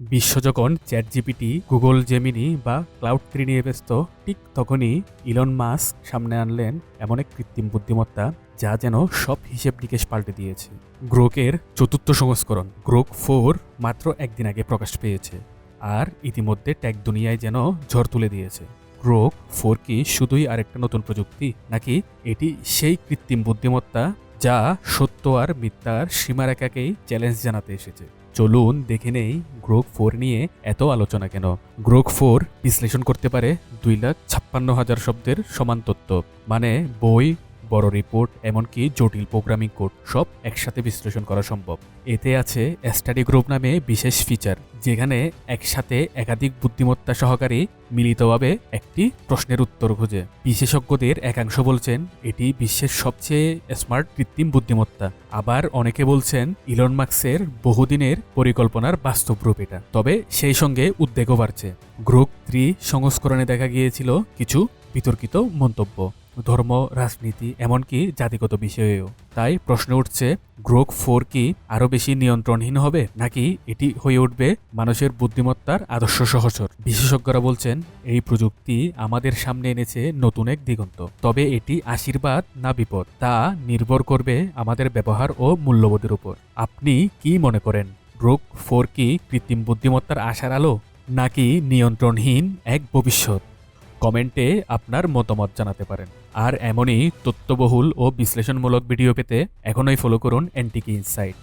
বিশ্ব যখন chat GPT Google Gemini বা ক্লাউড থ্রি নিয়ে ব্যস্ত, ঠিক তখনই ইলন মাস্ক সামনে আনলেন এমন এক কৃত্রিম বুদ্ধিমত্তা যা যেন সব হিসেব নিকেশ পাল্টে দিয়েছে। গ্রোকের চতুর্থ সংস্করণ, গ্রোক ফোর, মাত্র একদিন আগে প্রকাশ পেয়েছে আর ইতিমধ্যে ট্যাগ দুনিয়ায় যেন ঝড় তুলে দিয়েছে। গ্রোক ফোর কি শুধুই আরেকটা নতুন প্রযুক্তি, নাকি এটি সেই কৃত্রিম বুদ্ধিমত্তা যা সত্য আর মিথ্যার সীমারেখাকেই চ্যালেঞ্জ জানাতে এসেছে। চলুন দেখে নেই গ্রোক ফোর নিয়ে এত আলোচনা কেন? গ্রোক ফোর বিশ্লেষণ করতে পারে দুই লাখ ছাপ্পান্ন হাজার শব্দের সমান তত্ত্ব মানে বই বড় রিপোর্ট এমনকি জটিল প্রোগ্রামিং কোড সব একসাথে বিশ্লেষণ করা সম্ভব। এতে আছে স্টাডি গ্রুপ নামে বিশেষ ফিচার যেখানে একসাথে একাধিক বুদ্ধিমত্তা সহকারে মিলিতভাবে একটি প্রশ্নের উত্তর খোঁজে। বিশেষজ্ঞদের একাংশ বলছেন, এটি বিশ্বের সবচেয়ে স্মার্ট কৃত্রিম বুদ্ধিমত্তা। আবার অনেকে বলছেন ইলন মার্কসের বহুদিনের পরিকল্পনার বাস্তব রূপ এটা। তবে সেই সঙ্গে উদ্বেগও বাড়ছে। গ্রুপ থ্রি সংস্করণে দেখা গিয়েছিল কিছু বিতর্কিত মন্তব্য। ধর্ম, রাজনীতি, এমনকি জাতিগত বিষয়েও। তাই প্রশ্ন উঠছে, গ্রোক ফোর কি আরও বেশি নিয়ন্ত্রণহীন হবে, নাকি এটি হয়ে উঠবে মানুষের বুদ্ধিমত্তার আদর্শ সহচর? বিশেষজ্ঞরা বলছেন, এই প্রযুক্তি আমাদের সামনে এনেছে নতুন এক দিগন্ত। তবে এটি আশীর্বাদ না বিপদ, তা নির্ভর করবে আমাদের ব্যবহার ও মূল্যবোধের উপর। আপনি কি মনে করেন, গ্রোক ফোর কি কৃত্রিম বুদ্ধিমত্তার আশার আলো, নাকি নিয়ন্ত্রণহীন এক ভবিষ্যৎ? কমেন্টে আপনার মতামত জানাতে পারেন। আর এমনই তথ্যবহুল ও বিশ্লেষণমূলক ভিডিও পেতে এখনই ফলো করুন এনটিকি ইনসাইট